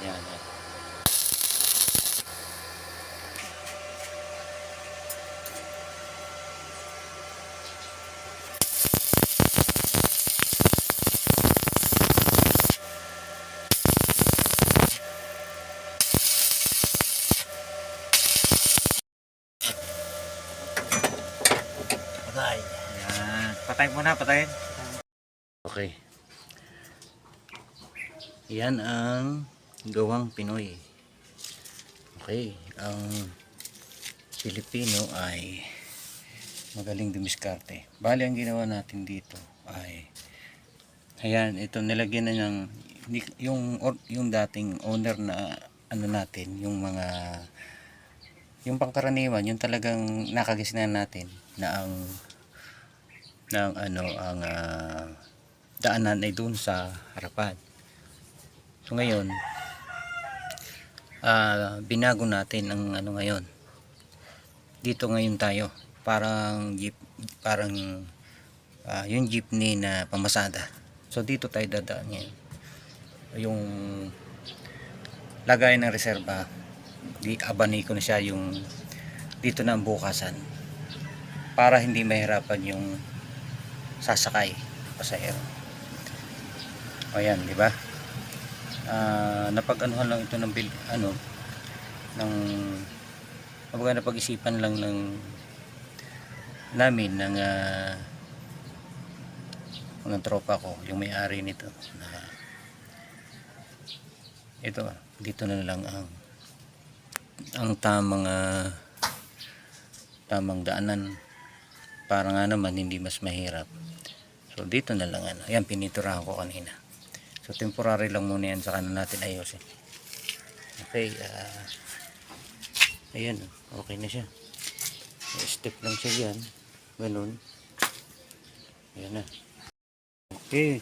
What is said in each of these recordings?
Yan, yan. Patay. Yan. Patay muna, patayin. Okay. Yan ang gawang Pinoy. Okay. Ang Pilipino ay magaling dumiskarte. Bali, ang ginawa natin dito ay ayan, ito nilagyan na ng yung yung dating owner na ano natin, yung mga yung pangkaraniwan, yung talagang nakagisnan natin na ang ng ano ang ah, daanan ay doon sa harapan. So ngayon ah, binago natin ang ano ngayon. Dito ngayon tayo. Parang jeep parang ah, yung jeepney na pamasada. So dito tayo dadaan ngayon. Yung lagay ng reserba di abani ko na siya yung dito na ang bukasan para hindi mahirapan yung sasakay pasahero. O yan, di ba? Ah, napag-anuhan lang ito ng bil, ano ng kumbaga napag-isipan lang ng namin ng ah, mga tropa ko, yung may-ari nito na ito, dito na lang ang ang tamang ah, tamang daanan. Para nga naman hindi mas mahirap. So dito na lang ano. Yan piniturahan ko kanina so temporary lang muna yan sa kanan natin ayusin. Okay ah ayan okay na siya. Step lang siya dyan ganun. Ayan na. Okay.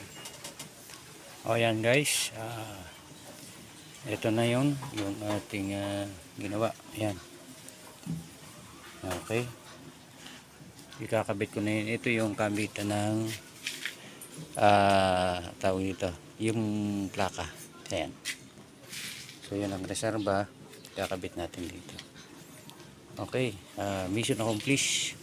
O yan guys ah ito na yun yung ating ah, ginawa. Ayan. Okay. Ikakabit ko na yun. Ito yung kabitan ng ah tawag dito yung plaka. Ayan. So yun ang reserva kakabit natin dito. Okay. Ah, mission accomplished